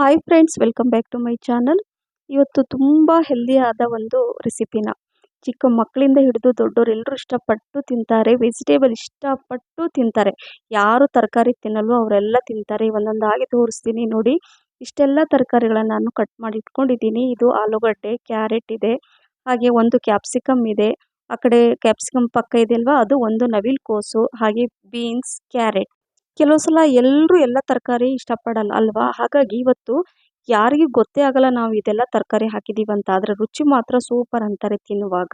Hi friends welcome back to my channel ಇವತ್ತು ತುಂಬ ಹೆಲ್ದಿಯಾದ ಒಂದು ರೆಸಿಪಿನ ಚಿಕ್ಕ ಮಕ್ಕಳಿಂದ ಹಿಡಿದು ದೊಡ್ಡವರು ಎಲ್ಲರೂ ಇಷ್ಟಪಟ್ಟು ತಿಂತಾರೆ ವೆಜಿಟೇಬಲ್ ಇಷ್ಟಪಟ್ಟು ತಿಂತಾರೆ. ಯಾರು ತರಕಾರಿ ತಿನ್ನಲ್ವೋ ಅವರೆಲ್ಲ ತಿಂತಾರೆ. ಒಂದೊಂದಾಗಿ ತೋರಿಸ್ತೀನಿ ನೋಡಿ. ಇಷ್ಟೆಲ್ಲ ತರಕಾರಿಗಳನ್ನು ನಾನು ಕಟ್ ಮಾಡಿ ಇಟ್ಕೊಂಡಿದ್ದೀನಿ. ಇದು ಆಲೂಗಡ್ಡೆ ಕ್ಯಾರೆಟ್ ಇದೆ, ಹಾಗೆ ಒಂದು ಕ್ಯಾಪ್ಸಿಕಮ್ ಇದೆ. ಆ ಕಡೆ ಕ್ಯಾಪ್ಸಿಕಮ್ ಪಕ್ಕ ಇದೆಯಲ್ವಾ ಅದು ಒಂದು ನವಿಲು ಕೋಸು, ಹಾಗೆ ಬೀನ್ಸ್ ಕ್ಯಾರೆಟ್ ಕೆಲವು ಸಲ ಎಲ್ಲರೂ ಎಲ್ಲ ತರಕಾರಿ ಇಷ್ಟಪಡಲ್ಲ ಅಲ್ವಾ? ಹಾಗಾಗಿ ಇವತ್ತು ಯಾರಿಗೂ ಗೊತ್ತೇ ಆಗಲ್ಲ ನಾವು ಇದೆಲ್ಲ ತರಕಾರಿ ಹಾಕಿದ್ದೀವಿ ಅಂತ. ಆದರೆ ರುಚಿ ಮಾತ್ರ ಸೂಪರ್ ಅಂತಾರೆ ತಿನ್ನುವಾಗ.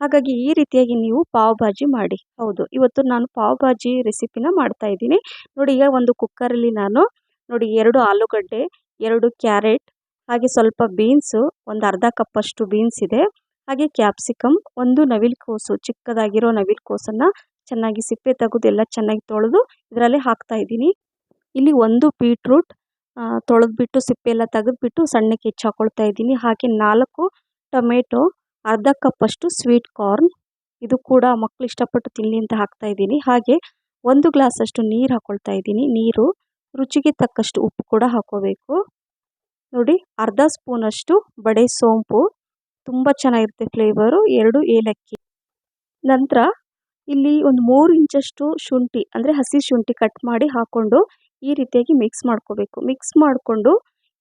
ಹಾಗಾಗಿ ಈ ರೀತಿಯಾಗಿ ನೀವು ಪಾವ್ ಭಾಜಿ ಮಾಡಿ. ಹೌದು, ಇವತ್ತು ನಾನು ಪಾವ್ ಭಾಜಿ ರೆಸಿಪಿನ ಮಾಡ್ತಾ ಇದ್ದೀನಿ. ನೋಡಿ, ಈಗ ಒಂದು ಕುಕ್ಕರಲ್ಲಿ ನಾನು ನೋಡಿ ಎರಡು ಆಲೂಗಡ್ಡೆ, ಎರಡು ಕ್ಯಾರೆಟ್ ಹಾಗೆ ಸ್ವಲ್ಪ ಬೀನ್ಸು ಒಂದು ಅರ್ಧ ಕಪ್ಪಷ್ಟು ಬೀನ್ಸ್ ಇದೆ. ಹಾಗೆ ಕ್ಯಾಪ್ಸಿಕಮ್ ಒಂದು ನವಿಲು ಕೋಸು, ಚಿಕ್ಕದಾಗಿರೋ ನವಿಲು ಕೋಸನ್ನು ಚೆನ್ನಾಗಿ ಸಿಪ್ಪೆ ತೆಗೆದು ಎಲ್ಲ ಚೆನ್ನಾಗಿ ತೊಳೆದು ಇದರಲ್ಲಿ ಹಾಕ್ತಾ ಇದ್ದೀನಿ. ಇಲ್ಲಿ ಒಂದು ಬೀಟ್ರೂಟ್ ತೊಳೆದ್ಬಿಟ್ಟು ಸಿಪ್ಪೆ ಎಲ್ಲ ತೆಗೆದ್ಬಿಟ್ಟು ಸಣ್ಣಕ್ಕೆ ಹೆಚ್ಚು ಹಾಕ್ಕೊಳ್ತಾ ಇದ್ದೀನಿ. ಹಾಗೆ ನಾಲ್ಕು ಟೊಮೆಟೊ, ಅರ್ಧ ಕಪ್ಪಷ್ಟು ಸ್ವೀಟ್ ಕಾರ್ನ್, ಇದು ಕೂಡ ಮಕ್ಕಳು ಇಷ್ಟಪಟ್ಟು ತಿನ್ನಲಿ ಅಂತ ಹಾಕ್ತಾ ಇದ್ದೀನಿ. ಹಾಗೆ ಒಂದು ಗ್ಲಾಸಷ್ಟು ನೀರು ಹಾಕ್ಕೊಳ್ತಾ ಇದ್ದೀನಿ. ನೀರು, ರುಚಿಗೆ ತಕ್ಕಷ್ಟು ಉಪ್ಪು ಕೂಡ ಹಾಕೋಬೇಕು. ನೋಡಿ, ಅರ್ಧ ಸ್ಪೂನಷ್ಟು ಬಡೆ ಸೋಂಪು, ತುಂಬ ಚೆನ್ನಾಗಿರುತ್ತೆ ಫ್ಲೇವರು ಎರಡು ಏಲಕ್ಕಿ. ನಂತರ ಇಲ್ಲಿ ಒಂದು ಮೂರು ಇಂಚಷ್ಟು ಶುಂಠಿ, ಅಂದರೆ ಹಸಿ ಶುಂಠಿ ಕಟ್ ಮಾಡಿ ಹಾಕ್ಕೊಂಡು ಈ ರೀತಿಯಾಗಿ ಮಿಕ್ಸ್ ಮಾಡ್ಕೋಬೇಕು. ಮಿಕ್ಸ್ ಮಾಡಿಕೊಂಡು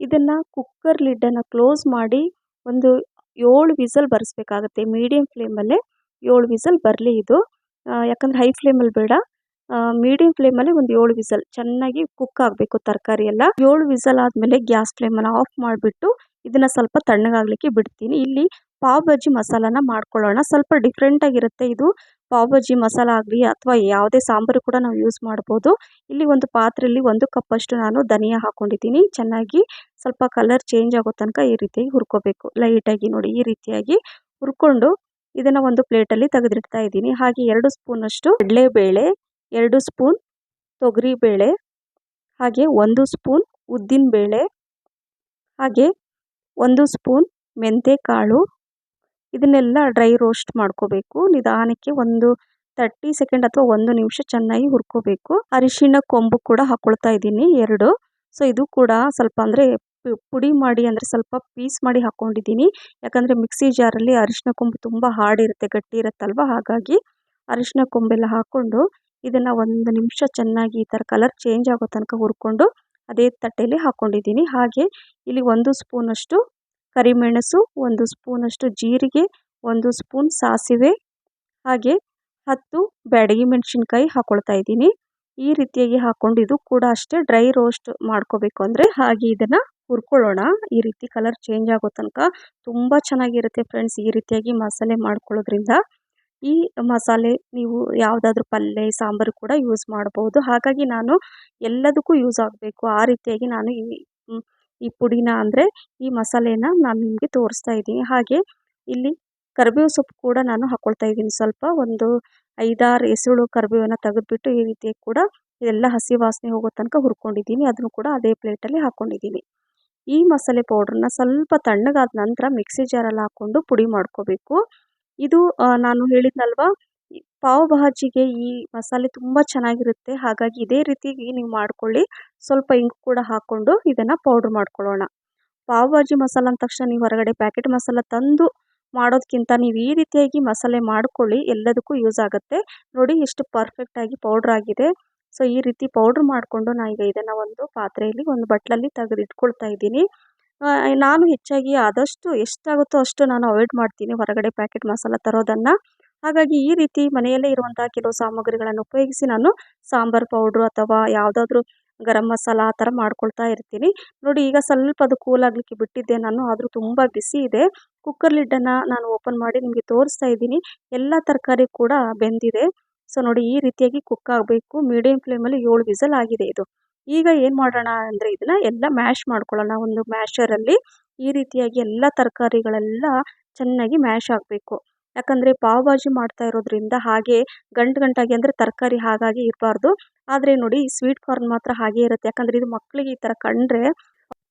ಇದನ್ನು ಕುಕ್ಕರ್ ಲಿಡ್ಡನ್ನು ಕ್ಲೋಸ್ ಮಾಡಿ ಒಂದು ಏಳು ವಿಸಲ್ ಬರೆಸ್ಬೇಕಾಗತ್ತೆ. ಮೀಡಿಯಮ್ ಫ್ಲೇಮಲ್ಲೇ ಏಳು ವಿಸಲ್ ಬರಲಿ ಇದು. ಯಾಕಂದರೆ ಹೈ ಫ್ಲೇಮಲ್ಲಿ ಬೇಡ. ಮೀಡಿಯಂ ಫ್ಲೇಮಲ್ಲಿ ಒಂದು ಏಳು ವಿಸಲ್ ಚೆನ್ನಾಗಿ ಕುಕ್ ಆಗಬೇಕು ತರಕಾರಿ ಎಲ್ಲ. ಏಳು ವಿಸಲ್ ಆದಮೇಲೆ ಗ್ಯಾಸ್ ಫ್ಲೇಮನ್ನು ಆಫ್ ಮಾಡಿಬಿಟ್ಟು ಇದನ್ನು ಸ್ವಲ್ಪ ತಣ್ಣಗಾಗಲಿಕ್ಕೆ ಬಿಡ್ತೀನಿ. ಇಲ್ಲಿ ಪಾವ್ ಭಾಜಿ ಮಸಾಲಾನ ಮಾಡ್ಕೊಳ್ಳೋಣ. ಸ್ವಲ್ಪ ಡಿಫ್ರೆಂಟಾಗಿರುತ್ತೆ ಇದು. ಪಾವ್ ಭಾಜಿ ಮಸಾಲ ಆಗಲಿ ಅಥವಾ ಯಾವುದೇ ಸಾಂಬಾರು ಕೂಡ ನಾವು ಯೂಸ್ ಮಾಡ್ಬೋದು. ಇಲ್ಲಿ ಒಂದು ಪಾತ್ರೆಯಲ್ಲಿ ಒಂದು ಕಪ್ಪಷ್ಟು ನಾನು ಧನಿಯಾ ಹಾಕ್ಕೊಂಡಿದ್ದೀನಿ ಚೆನ್ನಾಗಿ ಸ್ವಲ್ಪ ಕಲರ್ ಚೇಂಜ್ ಆಗೋ ತನಕ ಈ ರೀತಿಯಾಗಿ ಹುರ್ಕೋಬೇಕು. ಲೈಟಾಗಿ ನೋಡಿ ಈ ರೀತಿಯಾಗಿ ಹುರ್ಕೊಂಡು ಇದನ್ನು ಒಂದು ಪ್ಲೇಟಲ್ಲಿ ತೆಗೆದಿಡ್ತಾ ಇದ್ದೀನಿ. ಹಾಗೆ ಎರಡು ಸ್ಪೂನಷ್ಟು ಕಡಲೆಬೇಳೆ, ಎರಡು ಸ್ಪೂನ್ ತೊಗರಿಬೇಳೆ, ಹಾಗೆ ಒಂದು ಸ್ಪೂನ್ ಉದ್ದಿನಬೇಳೆ, ಹಾಗೆ ಒಂದು ಸ್ಪೂನ್ ಮೆಂತ್ಯಕಾಳು ಇದನ್ನೆಲ್ಲ ಡ್ರೈ ರೋಸ್ಟ್ ಮಾಡ್ಕೋಬೇಕು. ನಿಧಾನಕ್ಕೆ ಒಂದು ತರ್ಟಿ ಸೆಕೆಂಡ್ ಅಥವಾ ಒಂದು ನಿಮಿಷ ಚೆನ್ನಾಗಿ ಹುರ್ಕೋಬೇಕು. ಅರಿಶಿಣ, ಕೊಂಬು ಕೂಡ ಹಾಕ್ಕೊಳ್ತಾ ಇದ್ದೀನಿ, ಎರಡು. ಸೊ ಇದು ಕೂಡ ಸ್ವಲ್ಪ ಅಂದರೆ ಪುಡಿ ಮಾಡಿ ಅಂದರೆ ಸ್ವಲ್ಪ ಪೀಸ್ ಮಾಡಿ ಹಾಕ್ಕೊಂಡಿದ್ದೀನಿ ಯಾಕಂದರೆ ಮಿಕ್ಸಿ ಜಾರಲ್ಲಿ ಅರಿಶಿನ ಕೊಂಬು ತುಂಬ ಹಾರ್ಡ್ ಗಟ್ಟಿ ಇರುತ್ತಲ್ವ? ಹಾಗಾಗಿ ಅರಿಶಿನ ಕೊಂಬೆಲ್ಲ ಹಾಕ್ಕೊಂಡು ಇದನ್ನು ಒಂದು ನಿಮಿಷ ಚೆನ್ನಾಗಿ ಈ ಥರ ಕಲರ್ ಚೇಂಜ್ ಆಗೋ ತನಕ ಹುರ್ಕೊಂಡು ಅದೇ ತಟ್ಟೆಯಲ್ಲಿ ಹಾಕ್ಕೊಂಡಿದ್ದೀನಿ ಹಾಗೆ ಇಲ್ಲಿ ಒಂದು ಸ್ಪೂನಷ್ಟು ಕರಿಮೆಣಸು, ಒಂದು ಸ್ಪೂನಷ್ಟು ಜೀರಿಗೆ, ಒಂದು ಸ್ಪೂನ್ ಸಾಸಿವೆ, ಹಾಗೆ ಹತ್ತು ಬ್ಯಾಡಗಿ ಮೆಣಸಿನ್ಕಾಯಿ ಹಾಕ್ಕೊಳ್ತಾ ಇದ್ದೀನಿ. ಈ ರೀತಿಯಾಗಿ ಹಾಕ್ಕೊಂಡು ಕೂಡ ಅಷ್ಟೇ ಡ್ರೈ ರೋಸ್ಟ್ ಮಾಡ್ಕೋಬೇಕು ಅಂದರೆ ಹಾಗೆ ಇದನ್ನು ಹುರ್ಕೊಳ್ಳೋಣ. ಈ ರೀತಿ ಕಲರ್ ಚೇಂಜ್ ಆಗೋ ತನಕ ತುಂಬ ಚೆನ್ನಾಗಿರುತ್ತೆ ಫ್ರೆಂಡ್ಸ್ ಈ ರೀತಿಯಾಗಿ ಮಸಾಲೆ ಮಾಡ್ಕೊಳ್ಳೋದ್ರಿಂದ. ಈ ಮಸಾಲೆ ನೀವು ಯಾವುದಾದ್ರೂ ಪಲ್ಯ ಸಾಂಬಾರು ಕೂಡ ಯೂಸ್ ಮಾಡ್ಬೋದು. ಹಾಗಾಗಿ ನಾನು ಎಲ್ಲದಕ್ಕೂ ಯೂಸ್ ಆಗಬೇಕು. ಆ ರೀತಿಯಾಗಿ ನಾನು ಈ ಈ ಪುಡಿನ ಅಂದರೆ ಈ ಮಸಾಲೆನ ನಾನು ನಿಮಗೆ ತೋರಿಸ್ತಾ ಇದ್ದೀನಿ. ಹಾಗೆ ಇಲ್ಲಿ ಕರಿಬೇವು ಸೊಪ್ಪು ಕೂಡ ನಾನು ಹಾಕ್ಕೊಳ್ತಾ ಇದ್ದೀನಿ. ಸ್ವಲ್ಪ ಒಂದು ಐದಾರು ಎಸಳು ಕರಿಬೇವನ್ನು ತೆಗೆದುಬಿಟ್ಟು ಈ ರೀತಿ ಕೂಡ ಎಲ್ಲ ಹಸಿ ವಾಸನೆ ಹೋಗೋ ತನಕ ಹುರ್ಕೊಂಡಿದ್ದೀನಿ. ಅದನ್ನು ಕೂಡ ಅದೇ ಪ್ಲೇಟಲ್ಲಿ ಹಾಕ್ಕೊಂಡಿದ್ದೀನಿ ಈ ಮಸಾಲೆ ಪೌಡ್ರನ್ನ ಸ್ವಲ್ಪ ತಣ್ಣಗಾದ ನಂತರ ಮಿಕ್ಸಿ ಜಾರಲ್ಲಿ ಹಾಕ್ಕೊಂಡು ಪುಡಿ ಮಾಡ್ಕೋಬೇಕು. ಇದು ನಾನು ಹೇಳಿದ್ನಲ್ವ? ಪಾವ್ ಭಾಜಿಗೆ ಈ ಮಸಾಲೆ ತುಂಬ ಚೆನ್ನಾಗಿರುತ್ತೆ. ಹಾಗಾಗಿ ಇದೇ ರೀತಿ ನೀವು ಮಾಡ್ಕೊಳ್ಳಿ. ಸ್ವಲ್ಪ ಇಂಗು ಕೂಡ ಹಾಕ್ಕೊಂಡು ಇದನ್ನು ಪೌಡ್ರ್ ಮಾಡ್ಕೊಳ್ಳೋಣ. ಪಾವ್ ಭಾಜಿ ಮಸಾಲ ಅಂದ ತಕ್ಷಣ ನೀವು ಹೊರಗಡೆ ಪ್ಯಾಕೆಟ್ ಮಸಾಲ ತಂದು ಮಾಡೋದಕ್ಕಿಂತ ನೀವು ಈ ರೀತಿಯಾಗಿ ಮಸಾಲೆ ಮಾಡ್ಕೊಳ್ಳಿ. ಎಲ್ಲದಕ್ಕೂ ಯೂಸ್ ಆಗುತ್ತೆ. ನೋಡಿ ಎಷ್ಟು ಪರ್ಫೆಕ್ಟಾಗಿ ಪೌಡ್ರ್ ಆಗಿದೆ. ಸೊ ಈ ರೀತಿ ಪೌಡ್ರ್ ಮಾಡಿಕೊಂಡು ನಾನು ಈಗ ಇದನ್ನು ಒಂದು ಪಾತ್ರೆಯಲ್ಲಿ ಒಂದು ಬಟ್ಲಲ್ಲಿ ತೆಗೆದು ಇಟ್ಕೊಳ್ತಾ ಇದ್ದೀನಿ ನಾನು ಹೆಚ್ಚಾಗಿ ಆದಷ್ಟು ಎಷ್ಟಾಗುತ್ತೋ ಅಷ್ಟು ನಾನು ಅವಾಯ್ಡ್ ಮಾಡ್ತೀನಿ. ಹೊರಗಡೆ ಪ್ಯಾಕೆಟ್ ಮಸಾಲ ತರೋದನ್ನು. ಹಾಗಾಗಿ ಈ ರೀತಿ ಮನೆಯಲ್ಲೇ ಇರುವಂತಹ ಕೆಲವು ಸಾಮಗ್ರಿಗಳನ್ನು ಉಪಯೋಗಿಸಿ ನಾನು ಸಾಂಬಾರ್ ಪೌಡ್ರು ಅಥವಾ ಯಾವುದಾದ್ರೂ ಗರಂ ಮಸಾಲ ಆ ಥರ ಮಾಡ್ಕೊಳ್ತಾ ಇರ್ತೀನಿ. ನೋಡಿ, ಈಗ ಸ್ವಲ್ಪ ಅದು ಕೂಲ್ ಆಗಲಿಕ್ಕೆ ಬಿಟ್ಟಿದ್ದೆ ನಾನು, ಆದರೂ ತುಂಬ ಬಿಸಿ ಇದೆ. ಕುಕ್ಕರ್ ಲಿಡ್ಡನ್ನು ನಾನು ಓಪನ್ ಮಾಡಿ ನಿಮಗೆ ತೋರಿಸ್ತಾ ಇದ್ದೀನಿ. ಎಲ್ಲ ತರಕಾರಿ ಕೂಡ ಬೆಂದಿದೆ. ಸೊ ನೋಡಿ, ಈ ರೀತಿಯಾಗಿ ಕುಕ್ ಆಗಬೇಕು. ಮೀಡಿಯಂ ಫ್ಲೇಮಲ್ಲಿ ಏಳು ವಿಸಲ್ ಆಗಿದೆ ಇದು. ಈಗ ಏನು ಮಾಡೋಣ ಅಂದರೆ ಇದನ್ನು ಎಲ್ಲ ಮ್ಯಾಶ್ ಮಾಡ್ಕೊಳ್ಳೋಣ. ಒಂದು ಮ್ಯಾಶರಲ್ಲಿ ಈ ರೀತಿಯಾಗಿ ಎಲ್ಲ ತರಕಾರಿಗಳೆಲ್ಲ ಚೆನ್ನಾಗಿ ಮ್ಯಾಶ್ ಆಗಬೇಕು. ಯಾಕಂದರೆ ಪಾವ್ ಭಾಜಿ ಮಾಡ್ತಾ ಇರೋದ್ರಿಂದ ಹಾಗೆ ಗಂಟು ಗಂಟಾಗಿ ಅಂದರೆ ತರಕಾರಿ ಹಾಗಾಗಿ ಇರಬಾರ್ದು. ಆದರೆ ನೋಡಿ ಸ್ವೀಟ್ ಕಾರ್ನ್ ಮಾತ್ರ ಹಾಗೆ ಇರುತ್ತೆ. ಯಾಕಂದರೆ ಇದು ಮಕ್ಕಳಿಗೆ ಈ ಥರ ಕಂಡ್ರೆ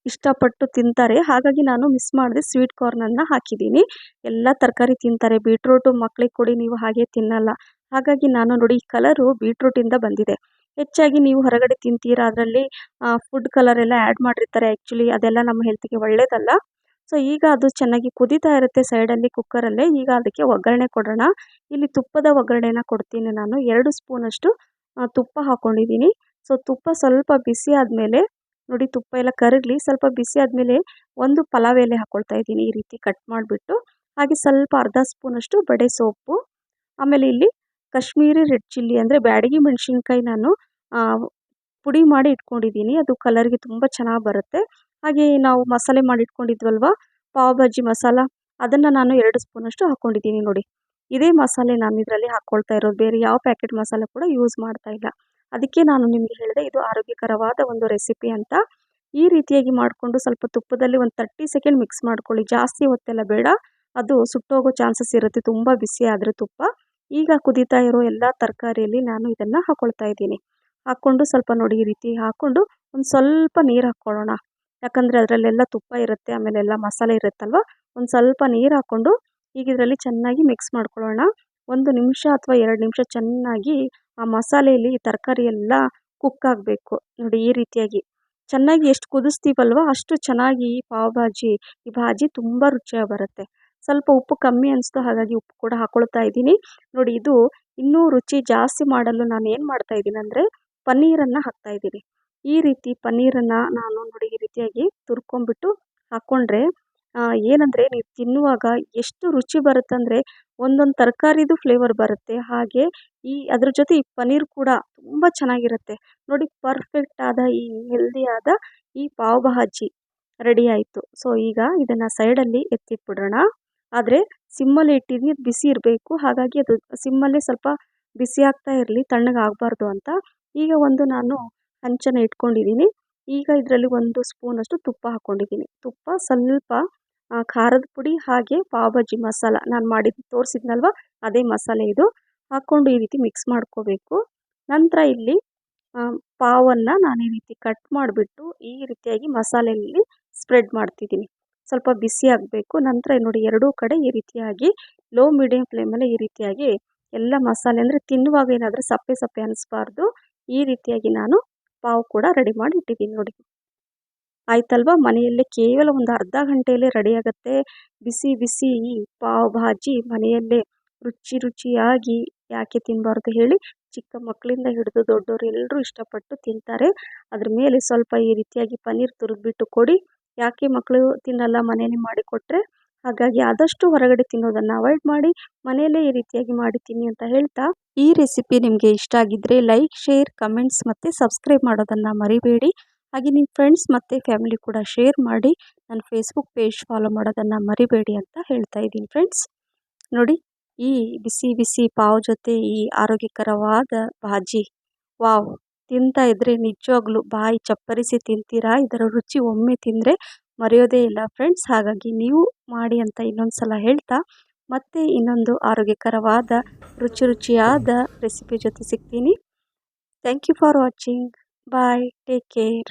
ಇಷ್ಟಪಟ್ಟು ತಿಂತಾರೆ. ಹಾಗಾಗಿ ನಾನು ಮಿಸ್ ಮಾಡಿದೆ ಸ್ವೀಟ್ ಕಾರ್ನನ್ನು ಹಾಕಿದ್ದೀನಿ. ಎಲ್ಲ ತರಕಾರಿ ತಿಂತಾರೆ. ಬೀಟ್ರೂಟು ಮಕ್ಕಳಿಗೆ ಕೊಡಿ ನೀವು ಹಾಗೆ ತಿನ್ನಲ್ಲ. ಹಾಗಾಗಿ ನಾನು ನೋಡಿ ಈ ಕಲರು ಬೀಟ್ರೂಟಿಂದ ಬಂದಿದೆ. ಹೆಚ್ಚಾಗಿ ನೀವು ಹೊರಗಡೆ ತಿಂತೀರಾ? ಅದರಲ್ಲಿ ಫುಡ್ ಕಲರ್ ಎಲ್ಲ ಆ್ಯಡ್ ಮಾಡಿರ್ತಾರೆ. ಆ್ಯಕ್ಚುಲಿ ಅದೆಲ್ಲ ನಮ್ಮ ಹೆಲ್ತಿಗೆ ಒಳ್ಳೆಯದಲ್ಲ ಸೊ, ಈಗ ಅದು ಚೆನ್ನಾಗಿ ಕುದೀತಾ ಇರುತ್ತೆ ಸೈಡಲ್ಲಿ ಕುಕ್ಕರಲ್ಲೇ. ಈಗ ಅದಕ್ಕೆ ಒಗ್ಗರಣೆ ಕೊಡೋಣ. ಇಲ್ಲಿ ತುಪ್ಪದ ಒಗ್ಗರಣೆನ ಕೊಡ್ತೀನಿ ನಾನು. ಎರಡು ಸ್ಪೂನಷ್ಟು ತುಪ್ಪ ಹಾಕ್ಕೊಂಡಿದ್ದೀನಿ ಸೊ, ತುಪ್ಪ ಸ್ವಲ್ಪ ಬಿಸಿ ಆದಮೇಲೆ, ನೋಡಿ ತುಪ್ಪ ಎಲ್ಲ ಕರಗಲಿ, ಸ್ವಲ್ಪ ಬಿಸಿ ಆದಮೇಲೆ ಒಂದು ಪಲಾವ್ ಎಲೆ ಹಾಕ್ಕೊಳ್ತಾ ಇದ್ದೀನಿ ಈ ರೀತಿ ಕಟ್ ಮಾಡಿಬಿಟ್ಟು. ಹಾಗೆ ಸ್ವಲ್ಪ ಅರ್ಧ ಸ್ಪೂನಷ್ಟು ಬಡೆ ಸೋಪು. ಆಮೇಲೆ ಇಲ್ಲಿ ಕಾಶ್ಮೀರಿ ರೆಡ್ ಚಿಲ್ಲಿ ಅಂದರೆ ಬ್ಯಾಡಗಿ ಮೆಣಸಿನ್ಕಾಯಿ ನಾನು ಪುಡಿ ಮಾಡಿ ಇಟ್ಕೊಂಡಿದ್ದೀನಿ. ಅದು ಕಲರ್ಗೆ ತುಂಬ ಚೆನ್ನಾಗಿ ಬರುತ್ತೆ. ಹಾಗೆ ನಾವು ಮಸಾಲೆ ಮಾಡಿ ಇಟ್ಕೊಂಡಿದ್ವಲ್ವ? ಪಾವ್ ಭಾಜಿ ಮಸಾಲ. ಅದನ್ನು ನಾನು ಎರಡು ಸ್ಪೂನಷ್ಟು ಹಾಕ್ಕೊಂಡಿದ್ದೀನಿ ನೋಡಿ. ಇದೇ ಮಸಾಲೆ ನಾನು ಇದರಲ್ಲಿ ಹಾಕ್ಕೊಳ್ತಾ ಇರೋದು. ಬೇರೆ ಯಾವ ಪ್ಯಾಕೆಟ್ ಮಸಾಲೆ ಕೂಡ ಯೂಸ್ ಮಾಡ್ತಾ ಇಲ್ಲ. ಅದಕ್ಕೆ ನಾನು ನಿಮಗೆ ಹೇಳಿದೆ, ಇದು ಆರೋಗ್ಯಕರವಾದ ಒಂದು ರೆಸಿಪಿ ಅಂತ. ಈ ರೀತಿಯಾಗಿ ಮಾಡಿಕೊಂಡು ಸ್ವಲ್ಪ ತುಪ್ಪದಲ್ಲಿ ಒಂದು ತರ್ಟಿ ಸೆಕೆಂಡ್ ಮಿಕ್ಸ್ ಮಾಡ್ಕೊಳ್ಳಿ. ಜಾಸ್ತಿ ಹೊತ್ತೆಲ್ಲ ಬೇಡ. ಅದು ಸುಟ್ಟೋಗೋ ಚಾನ್ಸಸ್ ಇರುತ್ತೆ. ತುಂಬ ಬಿಸಿ ಆದರೆ ತುಪ್ಪ. ಈಗ ಕುದೀತಾ ಇರೋ ಎಲ್ಲ ತರಕಾರಿಯಲ್ಲಿ ನಾನು ಇದನ್ನು ಹಾಕ್ಕೊಳ್ತಾ ಇದ್ದೀನಿ. ಹಾಕ್ಕೊಂಡು ಸ್ವಲ್ಪ ನೋಡಿ ಈ ರೀತಿ ಹಾಕ್ಕೊಂಡು ಒಂದು ಸ್ವಲ್ಪ ನೀರು ಹಾಕ್ಕೊಳ್ಳೋಣ. ಯಾಕಂದರೆ ಅದರಲ್ಲೆಲ್ಲ ತುಪ್ಪ ಇರುತ್ತೆ ಆಮೇಲೆ ಎಲ್ಲ ಮಸಾಲೆ ಇರುತ್ತಲ್ವ? ಒಂದು ಸ್ವಲ್ಪ ನೀರು ಹಾಕ್ಕೊಂಡು ಈಗ ಇದರಲ್ಲಿ ಚೆನ್ನಾಗಿ ಮಿಕ್ಸ್ ಮಾಡ್ಕೊಳ್ಳೋಣ. ಒಂದು ನಿಮಿಷ ಅಥವಾ ಎರಡು ನಿಮಿಷ ಚೆನ್ನಾಗಿ ಆ ಮಸಾಲೆಯಲ್ಲಿ ತರಕಾರಿ ಎಲ್ಲ ಕುಕ್ ಆಗಬೇಕು. ನೋಡಿ ಈ ರೀತಿಯಾಗಿ. ಚೆನ್ನಾಗಿ ಎಷ್ಟು ಕುದಿಸ್ತೀವಲ್ವ, ಅಷ್ಟು ಚೆನ್ನಾಗಿ ಈ ಪಾವ್ ಭಾಜಿ, ಈ ಭಾಜಿ ತುಂಬ ರುಚಿಯಾಗಿ ಬರುತ್ತೆ. ಸ್ವಲ್ಪ ಉಪ್ಪು ಕಮ್ಮಿ ಅನಿಸ್ತು ಹಾಗಾಗಿ ಉಪ್ಪು ಕೂಡ ಹಾಕ್ಕೊಳ್ತಾ ಇದ್ದೀನಿ. ನೋಡಿ ಇದು ಇನ್ನೂ ರುಚಿ ಜಾಸ್ತಿ ಮಾಡಲು ನಾನು ಏನು ಮಾಡ್ತಾ ಇದ್ದೀನಿ ಅಂದರೆ ಪನ್ನೀರನ್ನು ಹಾಕ್ತಾ ಇದ್ದೀನಿ ಈ ರೀತಿ ಪನ್ನೀರನ್ನು ನಾನು ನೋಡಿ ಈ ರೀತಿಯಾಗಿ ತುರ್ಕೊಂಬಿಟ್ಟು ಹಾಕ್ಕೊಂಡ್ರೆ ಏನಂದರೆ ನೀವು ತಿನ್ನುವಾಗ ಎಷ್ಟು ರುಚಿ ಬರುತ್ತಂದರೆ ಒಂದೊಂದು ತರಕಾರಿದು ಫ್ಲೇವರ್ ಬರುತ್ತೆ. ಹಾಗೆ ಈ ಅದ್ರ ಜೊತೆ ಈ ಪನ್ನೀರ್ ಕೂಡ ತುಂಬ ಚೆನ್ನಾಗಿರುತ್ತೆ. ನೋಡಿ ಪರ್ಫೆಕ್ಟ್ ಆದ ಈ ಹೆಲ್ದಿಯಾದ ಈ ಪಾವ್ ಭಾಜಿ ರೆಡಿ ಆಯಿತು. ಸೊ ಈಗ ಇದನ್ನು ಸೈಡಲ್ಲಿ ಎತ್ತಿಟ್ಬಿಡೋಣ. ಆದರೆ ಸಿಮ್ಮಲ್ಲಿ ಇಟ್ಟಿದ್ದೀನಿ ಬಿಸಿ ಇರಬೇಕು. ಹಾಗಾಗಿ ಅದು ಸಿಮ್ಮಲ್ಲೇ ಸ್ವಲ್ಪ ಬಿಸಿ ಆಗ್ತಾ ಇರಲಿ ತಣ್ಣಗೆ ಆಗಬಾರ್ದು ಅಂತ ಈಗ ಒಂದು ನಾನು ಹಂಚನ್ನು ಇಟ್ಕೊಂಡಿದ್ದೀನಿ. ಈಗ ಇದರಲ್ಲಿ ಒಂದು ಸ್ಪೂನಷ್ಟು ತುಪ್ಪ ಹಾಕ್ಕೊಂಡಿದ್ದೀನಿ. ತುಪ್ಪ ಸ್ವಲ್ಪ ಖಾರದ ಪುಡಿ ಹಾಗೆ ಪಾವ್ ಭಾಜಿ ಮಸಾಲ. ನಾನು ಮಾಡಿದ್ದು ತೋರಿಸಿದ್ನಲ್ವ? ಅದೇ ಮಸಾಲೆ ಇದು. ಹಾಕ್ಕೊಂಡು ಈ ರೀತಿ ಮಿಕ್ಸ್ ಮಾಡ್ಕೋಬೇಕು. ನಂತರ ಇಲ್ಲಿ ಪಾವನ್ನು ನಾನು ಈ ರೀತಿ ಕಟ್ ಮಾಡಿಬಿಟ್ಟು ಈ ರೀತಿಯಾಗಿ ಮಸಾಲೆಯಲ್ಲಿ ಸ್ಪ್ರೆಡ್ ಮಾಡ್ತಿದ್ದೀನಿ. ಸ್ವಲ್ಪ ಬಿಸಿ ಆಗಬೇಕು. ನಂತರ ನೋಡಿ ಎರಡೂ ಕಡೆ ಈ ರೀತಿಯಾಗಿ ಲೋ ಮೀಡಿಯಮ್ ಫ್ಲೇಮಲ್ಲಿ ಈ ರೀತಿಯಾಗಿ ಎಲ್ಲ ಮಸಾಲೆ ಅಂದರೆ ತಿನ್ನುವಾಗ ಏನಾದರೂ ಸಪ್ಪೆ ಸಪ್ಪೆ ಅನ್ನಿಸ್ಬಾರ್ದು ಈ ರೀತಿಯಾಗಿ ನಾನು ಪಾವ್ ಕೂಡ ರೆಡಿ ಮಾಡಿ ಇಟ್ಟಿದ್ದೀನಿ ನೋಡಿ. ಆಯ್ತಲ್ವಾ? ಮನೆಯಲ್ಲೇ ಕೇವಲ ಒಂದು ಅರ್ಧ ಗಂಟೆಯಲ್ಲೇ ರೆಡಿ ಆಗುತ್ತೆ. ಬಿಸಿ ಬಿಸಿ ಪಾವ್ ಭಾಜಿ ಮನೆಯಲ್ಲೇ ರುಚಿ ರುಚಿಯಾಗಿ ಯಾಕೆ ತಿನ್ನಬಾರ್ದು ಹೇಳಿ ಚಿಕ್ಕ ಮಕ್ಕಳಿಂದ ಹಿಡಿದು ದೊಡ್ಡವರು ಎಲ್ಲರೂ ಇಷ್ಟಪಟ್ಟು ತಿಂತಾರೆ. ಅದ್ರ ಮೇಲೆ ಸ್ವಲ್ಪ ಈ ರೀತಿಯಾಗಿ ಪನ್ನೀರ್ ತುರಿದ್ಬಿಟ್ಟು ಕೊಡಿ. ಯಾಕೆ ಮಕ್ಕಳು ತಿನ್ನಲ್ಲ ಮನೇಲಿ ಮಾಡಿಕೊಟ್ರೆ? ಹಾಗಾಗಿ ಆದಷ್ಟು ಹೊರಗಡೆ ತಿನ್ನೋದನ್ನು ಅವಾಯ್ಡ್ ಮಾಡಿ, ಮನೆಯಲ್ಲೇ ಈ ರೀತಿಯಾಗಿ ಮಾಡಿ ಅಂತ ಹೇಳ್ತಾ, ಈ ರೆಸಿಪಿ ನಿಮಗೆ ಇಷ್ಟ ಆಗಿದ್ದರೆ ಲೈಕ್ ಶೇರ್ ಕಮೆಂಟ್ಸ್ ಮತ್ತು ಸಬ್ಸ್ಕ್ರೈಬ್ ಮಾಡೋದನ್ನು ಮರಿಬೇಡಿ. ಹಾಗೆ ನಿಮ್ಮ ಫ್ರೆಂಡ್ಸ್ ಮತ್ತು ಫ್ಯಾಮಿಲಿ ಕೂಡ ಶೇರ್ ಮಾಡಿ ನನ್ನ ಫೇಸ್ಬುಕ್ ಪೇಜ್ ಫಾಲೋ ಮಾಡೋದನ್ನು ಮರಿಬೇಡಿ ಅಂತ ಹೇಳ್ತಾ ಇದ್ದೀನಿ ಫ್ರೆಂಡ್ಸ್ ನೋಡಿ, ಈ ಬಿಸಿ ಬಿಸಿ ಪಾವ್ ಜೊತೆ ಈ ಆರೋಗ್ಯಕರವಾದ ಭಾಜಿ, ವಾವ್, ತಿಂತಾ ಇದ್ದರೆ ನಿಜವಾಗ್ಲೂ ಬಾಯಿ ಚಪ್ಪರಿಸಿ ತಿಂತೀರಾ, ಇದರ ರುಚಿ ಒಮ್ಮೆ ತಿಂದರೆ ಮರೆಯೋದೇ ಇಲ್ಲ ಫ್ರೆಂಡ್ಸ್ ಹಾಗಾಗಿ ನೀವು ಮಾಡಿ ಅಂತ ಇನ್ನೊಂದು ಸಲ ಹೇಳ್ತಾ ಮತ್ತೆ ಇನ್ನೊಂದು ಆರೋಗ್ಯಕರವಾದ, ರುಚಿ ರುಚಿಯಾದ ರೆಸಿಪಿ ಜೊತೆ ಸಿಗ್ತೀನಿ. Thank you for watching bye take care